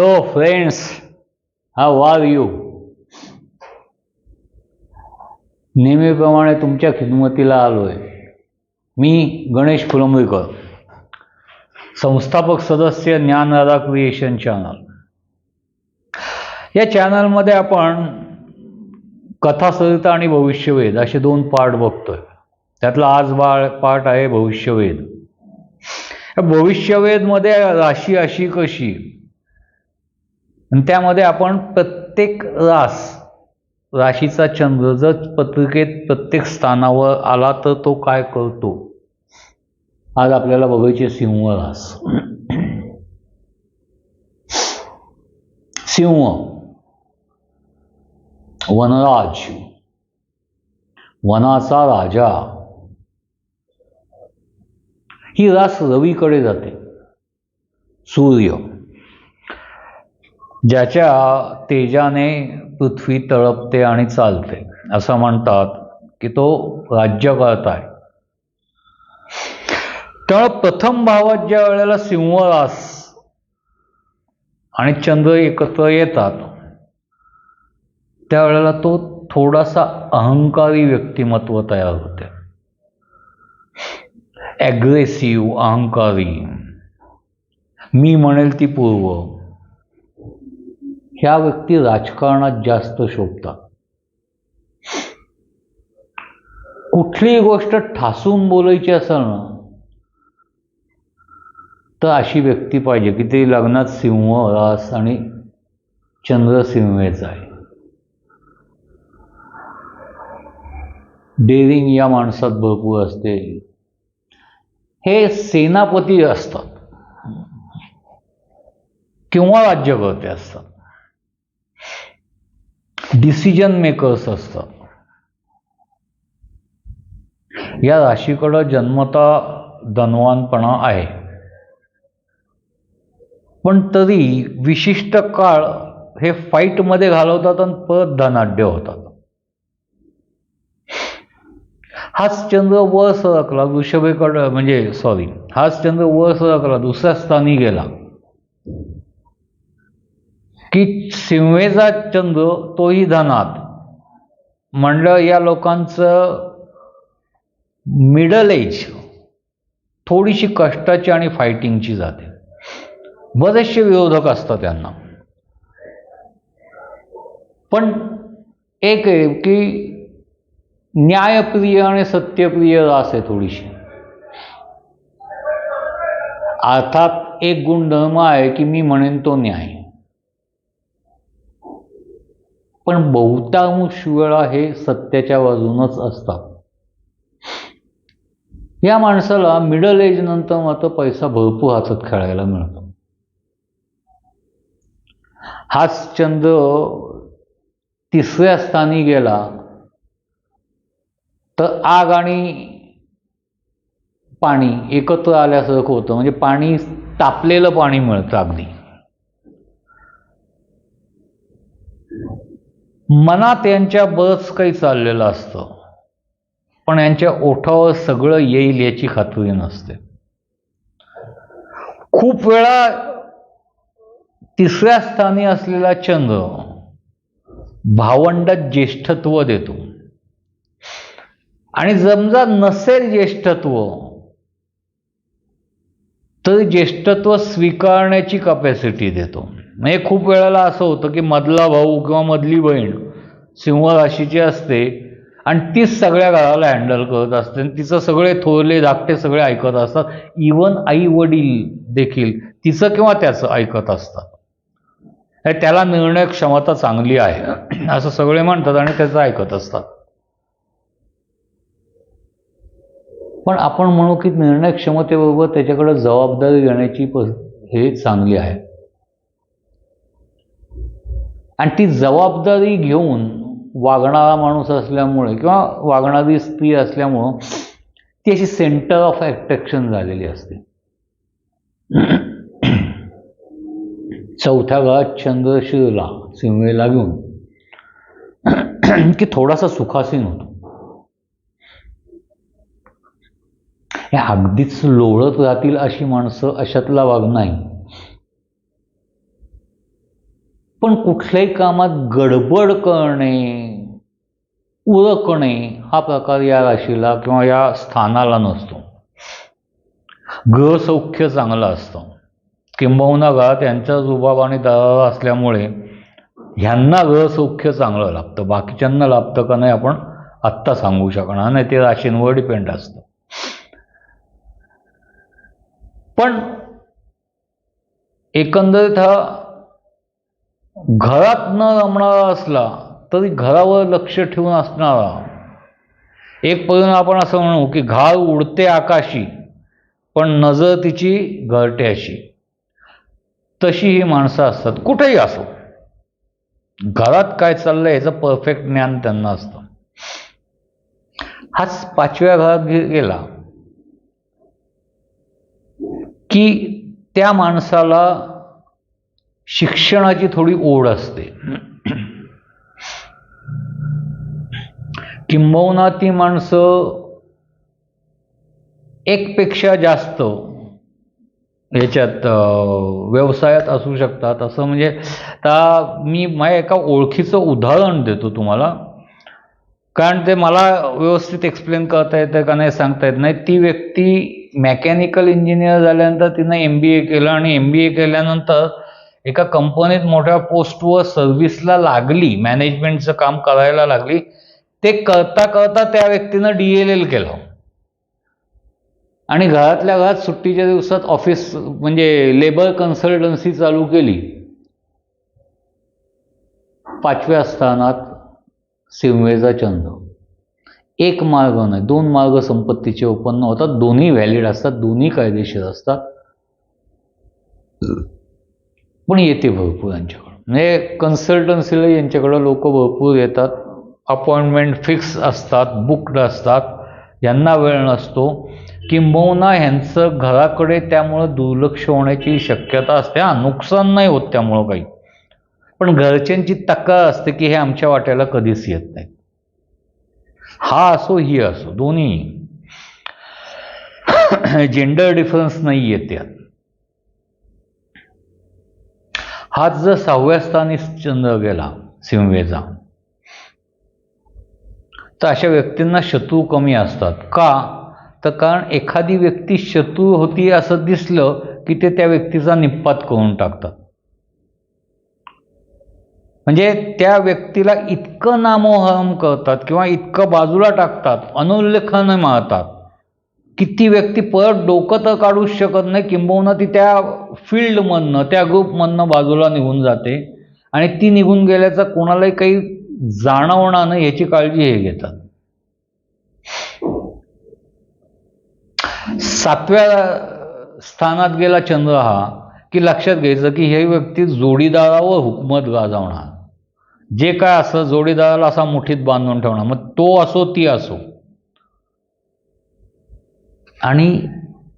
So friends how are you नेहमीप्रमाणे तुमच्या खिदमतीला आलो आहे मी गणेश फुलंबरीकर संस्थापक सदस्य ज्ञान राधा क्रिएशन चॅनल या चॅनलमध्ये आपण कथासरिता आणि भविष्यवेध असे दोन पार्ट बघतोय. त्यातला आज बाळ पार्ट आहे भविष्यवेध. या भविष्यवेधमध्ये राशी अशी कशी आणि त्यामध्ये आपण प्रत्येक रास राशीचा चंद्र जर पत्रिकेत प्रत्येक स्थानावर आला तर तो काय करतो? आज आपल्याला बघायचे सिंह रास. सिंह वनराज वनाचा राजा. ही रास रवीकडे जाते सूर्य. ज्याच्या तेजाने पृथ्वी तळपते आणि चालते असं म्हणतात की तो राज्यकर्ता आहे. तर प्रथम भावात ज्या वेळेला सिंहरास आणि चंद्र एकत्र येतात त्यावेळेला तो थोडासा अहंकारी व्यक्तिमत्व तयार होते. ॲग्रेसिव्ह अहंकारी. मी म्हणेल ती पूर्व. ह्या व्यक्ती राजकारणात जास्त शोभतात. कुठलीही गोष्ट ठासून बोलायची असेल ना तर अशी व्यक्ती पाहिजे की ते लग्नात सिंह रास आणि चंद्रसिंहेचा आहे. डेरिंग या माणसात भरपूर असते. हे सेनापती असतात. किंवा राज्यकर्ते असतात. डिसिजन मेकर्स असतात या राशीकडं जन्मता धनवानपणा आहे. पण तरी विशिष्ट काळ हे फाईटमध्ये घालवतात आणि परत धनाढ्य होतात. हाच चंद्र वर सरकला वृषभेकडं म्हणजे सॉरी हाच चंद्र वर सरकला दुसऱ्या स्थानी गेला. की सिंवेचा चंद्र तोही धनात. म्हणलं या लोकांचं मिडल एज थोडीशी कष्टाची आणि फायटिंगची जाते. बरेचसे विरोधक असतात त्यांना. पण एक आहे की न्यायप्रिय आणि सत्यप्रिय रास आहे थोडीशी. अर्थात एक गुणधर्म आहे की मी म्हणेन तो न्याय. पण बहुतांश वेळा हे सत्याच्या बाजूनच असतात. या माणसाला मिडल एज नंतर मात्र पैसा भरपूर हातात खेळायला मिळतो. हाच चंद्र तिसऱ्या स्थानी गेला तर आग आणि पाणी एकत्र आल्यासारखं होतं. म्हणजे पाणी तापलेलं पाणी मिळतं अगदी. मनात यांच्या बस काही चाललेलं असतं. पण यांच्या ओठावर सगळं येईल याची खात्री नसते. खूप वेळा तिसऱ्या स्थानी असलेला चंद्र भावंडात ज्येष्ठत्व देतो. आणि जमजा नसेल ज्येष्ठत्व तर ज्येष्ठत्व स्वीकारण्याची कपॅसिटी देतो. म्हणजे खूप वेळेला असं होतं की मधला भाऊ किंवा मधली बहीण सिंह राशीची असते आणि तीच सगळ्या घराला हँडल करत असते. आणि तिचं सगळे थोरले धाकटे सगळे ऐकत असतात. इवन आई वडील देखील तिचं किंवा त्याचं ऐकत असतात. हे त्याला निर्णय क्षमता चांगली आहे. असं सगळे म्हणतात आणि त्याचं ऐकत असतात. पण आपण म्हणू की निर्णय क्षमतेबरोबर त्याच्याकडे जबाबदारी घेण्याची प हे चांगली आहे. आणि ती जबाबदारी घेऊन वागणारा माणूस असल्यामुळे किंवा वागणारी स्त्री असल्यामुळं ती अशी सेंटर ऑफ अट्रॅक्शन झालेली असते. चौथ्या घरात चंद्रशिरला सिमेला घेऊन की थोडासा सुखासीन होतो. हे अगदीच लोळत राहतील अशी माणसं अशातला वाग नाही. पण कुठल्याही कामात गडबड करणे उरकणे हा प्रकार या राशीला किंवा या स्थानाला नसतो. ग्रहसौख्य चांगलं असतं. किंबहुना घरात यांचा रुबाब आणि दरारा असल्यामुळे ह्यांना ग्रहसौख्य चांगलं लाभतं. बाकीच्यांना लाभतं का नाही आपण आत्ता सांगू शकणार. नाही ते राशींवर डिपेंड असतं. पण एकंदरीत हा घरात न रमणारा असला तरी घरावर लक्ष ठेवून असणारा. एक परिणाम आपण असं म्हणू की घाल उडते आकाशी पण नजर तिची घरट्याशी तशी ही माणसं असतात. कुठेही असो. घरात काय चाललंय याचं परफेक्ट ज्ञान त्यांना असतं. हाच पाचव्या घरात गेला. की त्या माणसाला शिक्षणाची थोडी ओढ असते. किंबहुना ती माणसं एकपेक्षा जास्त याच्यात व्यवसायात असू शकतात. असं म्हणजे आता मी माझ्या एका ओळखीचं उदाहरण देतो तुम्हाला. कारण ते मला व्यवस्थित एक्सप्लेन करता येतं का नाही सांगता येत नाही. ती व्यक्ती मेकॅनिकल इंजिनियर झाल्यानंतर तिनं एम बी ए केलं आणि एम बी ए केल्यानंतर एका कंपनीत मोठ्या पोस्टवर सर्व्हिसला लागली मॅनेजमेंटचं काम करायला लागली ते करता करता त्या व्यक्तीनं डी एल एल केलं. आणि घरातल्या घरात सुट्टीच्या दिवसात ऑफिस म्हणजे लेबर कन्सल्टन्सी चालू केली. पाचव्या स्थानात सिमवेचा चंद. एक मार्ग नाही दोन मार्ग संपत्तीचे उत्पन्न होतात दोन्ही व्हॅलिड असतात दोन्ही कायदेशीर असतात. पण येते भरपूर यांच्याकडं. म्हणजे कन्सल्टन्सीला यांच्याकडं लोक भरपूर येतात. अपॉइंटमेंट फिक्स असतात बुकड असतात. यांना वेळ नसतो. किंबहुना ह्यांचं घराकडे त्यामुळं दुर्लक्ष होण्याची शक्यता असते. हां नुकसान नाही होत त्यामुळं काही. पण घरच्यांची तक्रार असते की हे आमच्या वाट्याला कधीच येत नाही. हा असो ही असो दोन्ही. जेंडर डिफरन्स नाही येत यात. हाच जर सहाव्या स्थानी चंद्र गेला सिंहवेचा तर अशा व्यक्तींना शत्रू कमी असतात. का? तर कारण एखादी व्यक्ती शत्रू होती असं दिसलं की ते त्या व्यक्तीचा निपात करून टाकतात. म्हणजे त्या व्यक्तीला इतकं नामोहरम करतात किंवा इतकं बाजूला टाकतात अनुल्लेखन मारतात. किती व्यक्ती परत डोकं तर काढूच शकत नाही. किंबहुना ती त्या फील्डमधनं त्या ग्रुपमधनं बाजूला निघून जाते. आणि ती निघून गेल्याचं कोणालाही काही जाणवणार नाही याची काळजी हे घेतात. सातव्या स्थानात गेला चंद्र हा की लक्षात घ्यायचं की हे व्यक्ती जोडीदारावर हुकमत गाजवणार. जे काय असं जोडीदाराला असा मुठीत बांधून ठेवणार मग तो असो ती असो. आणि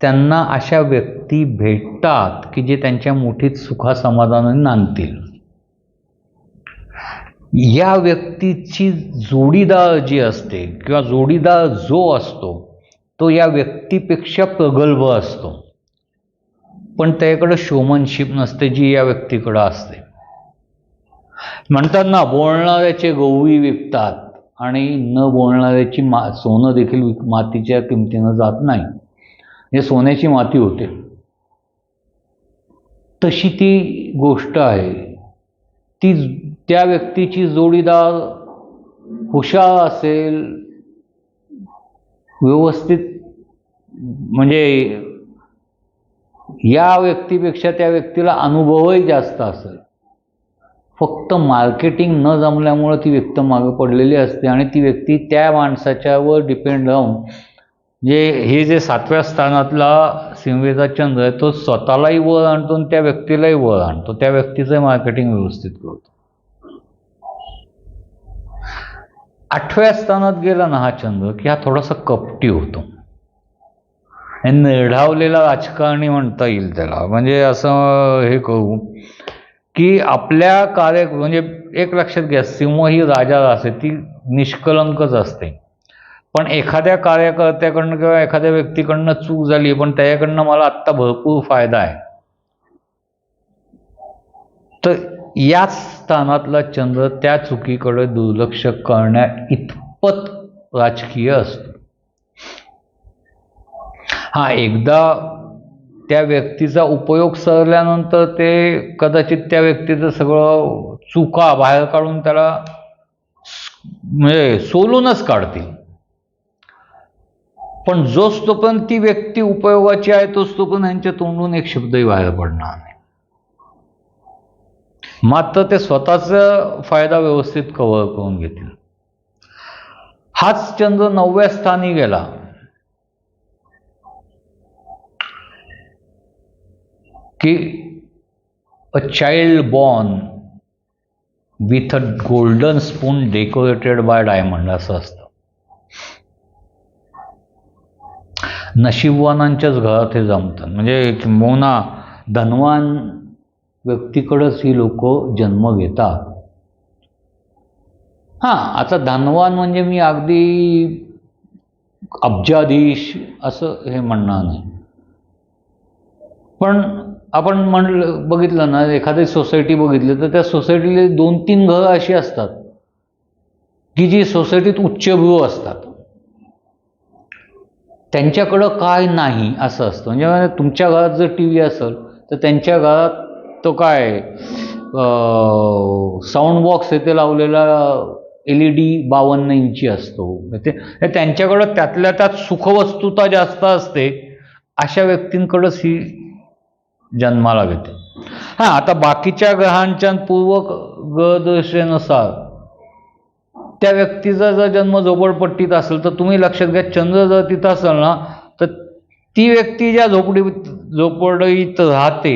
त्यांना अशा व्यक्ती भेटतात की जे त्यांच्या मुठीत सुखासमाधानाने नांदतील. या व्यक्तीची जोडीदार जी असते किंवा जोडीदार जो असतो तो या व्यक्तीपेक्षा प्रगल्भ असतो. पण त्याकडं शोमनशिप नसते जी या व्यक्तीकडं असते. म्हणतात ना बोलणाऱ्याचे गवळी विकतात. आणि न बोलणाऱ्याची मा सोनं देखील मातीच्या किमतीनं जात नाही. हे सोन्याची माती होते. तशी ती गोष्ट आहे. ती त्या व्यक्तीची जोडीदार हुशार असेल व्यवस्थित म्हणजे या व्यक्तीपेक्षा त्या व्यक्तीला अनुभवही जास्त असेल. फक्त मार्केटिंग न जमल्यामुळं ती व्यक्ती मागे पडलेली असते आणि ती व्यक्ती त्या माणसाच्यावर डिपेंड राहून जे हे जे सातव्या स्थानातला सिंहवेचा चंद्र आहे तो स्वतःलाही वर आणतो आणि त्या व्यक्तीलाही वर आणतो. त्या व्यक्तीचं मार्केटिंग व्यवस्थित करतो. आठव्या स्थानात गेला ना हा चंद्र की हा थोडासा कपटी होतो. हे निर्ढावलेला राजकारणी म्हणता येईल त्याला. म्हणजे असं हे करू. की आपल्या कार्य म्हणजे एक लक्षात घ्या सिंह ही राजा असते ती निष्कलंकच असते. पण एखाद्या कार्यकर्त्याकडनं किंवा एखाद्या व्यक्तीकडनं चूक झाली पण त्याच्याकडनं मला आत्ता भरपूर फायदा आहे. तर याच स्थानातला चंद्र त्या चुकीकडे दुर्लक्ष करण्या इतपत राजकीय असतो. हा एकदा त्या व्यक्तीचा उपयोग सरल्यानंतर ते कदाचित त्या व्यक्तीचं सगळं चुका बाहेर काढून त्याला म्हणजे सोलूनच काढतील. पण जोच तोपर्यंत ती व्यक्ती उपयोगाची आहे तोच तोपर्यंत यांच्या तोंडून एक शब्दही बाहेर पडणार नाही. मात्र ते स्वतःचा फायदा व्यवस्थित कव्हर करून घेतील. हाच चंद्र नवव्या स्थानी गेला. की a child born with a golden spoon decorated by diamond असं असतं. नशीबवानांच्याच घरात हे जमतात म्हणजे किंबहुना धनवान व्यक्तीकडंच ही लोक जन्म घेतात. हां आता धनवान म्हणजे मी अगदी अब्जाधीश असं हे म्हणणार नाही. पण आपण म्हणलं बघितलं ना एखादी सोसायटी बघितली तर त्या सोसायटीला दोन तीन घरं अशी असतात की जी सोसायटीत उच्चभ्रू असतात. त्यांच्याकडं काय नाही असं असतं. म्हणजे तुमच्या घरात जर टी व्ही असेल तर त्यांच्या घरात तो काय साऊंड बॉक्स येथे लावलेला एल ई डी बावन्न इंची असतो. ते हे त्यांच्याकडं त्यातल्या त्यात सुखवस्तुता जास्त असते अशा व्यक्तींकडंच ही जन्माला घेते. हां आता बाकीच्या ग्रहांच्या पूर्व ग्रहदशेनुसार त्या व्यक्तीचा जर जन्म झोपडपट्टीत असेल तर तुम्ही लक्षात घ्या चंद्र जर तिथं असेल ना तर ती व्यक्ती ज्या झोपडी झोपडीत राहते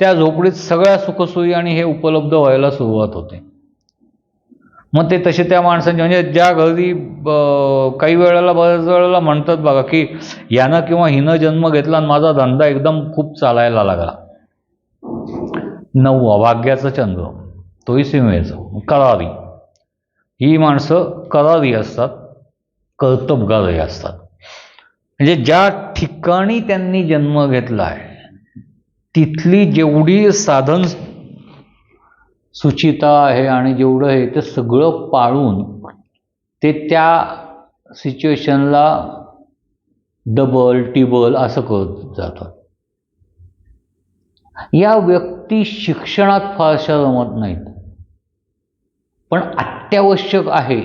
त्या झोपडीत सगळ्या सुखसोयी आणि हे उपलब्ध व्हायला सुरुवात होते. मग ते तसे त्या माणसांचे म्हणजे ज्या घरी काही वेळेला बऱ्याच वेळेला म्हणतात बघा की यानं किंवा हिनं जन्म घेतला आणि माझा धंदा एकदम खूप चालायला लागला. नऊ भाग्याचा चंद्र तोही सीमेचा करारी. ही माणसं करारी असतात कर्तबगारही असतात. म्हणजे ज्या ठिकाणी त्यांनी जन्म घेतला आहे तिथली जेवढी साधन सुचिता आहे आणि जेवढं आहे ते सगळं पाळून ते त्या सिच्युएशनला डबल टिबल असं करत जातात. या व्यक्ती शिक्षणात फारशा रमत नाहीत. पण अत्यावश्यक आहे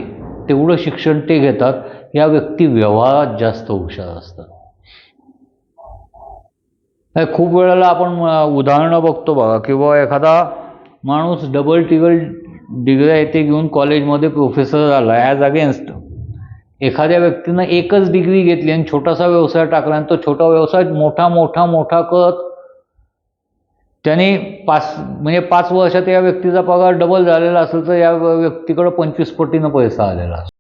तेवढं शिक्षण ते घेतात. या व्यक्ती व्यवहारात जास्त हुशार असतात. खूप वेळेला आपण उदाहरणं बघतो बघा. किंवा एखादा माणूस डबल टिबल डिग्र्या येथे घेऊन कॉलेजमध्ये प्रोफेसर झाला ॲज अगेन्स्ट एखाद्या व्यक्तीनं एकच डिग्री घेतली आणि छोटासा व्यवसाय टाकला आणि तो छोटा व्यवसाय मोठा मोठा मोठा करत त्याने पाच म्हणजे पाच वर्षात या व्यक्तीचा पगार डबल झालेला असेल तर या व्यक्तीकडं पंचवीस पटीनं पैसा आलेला असतो.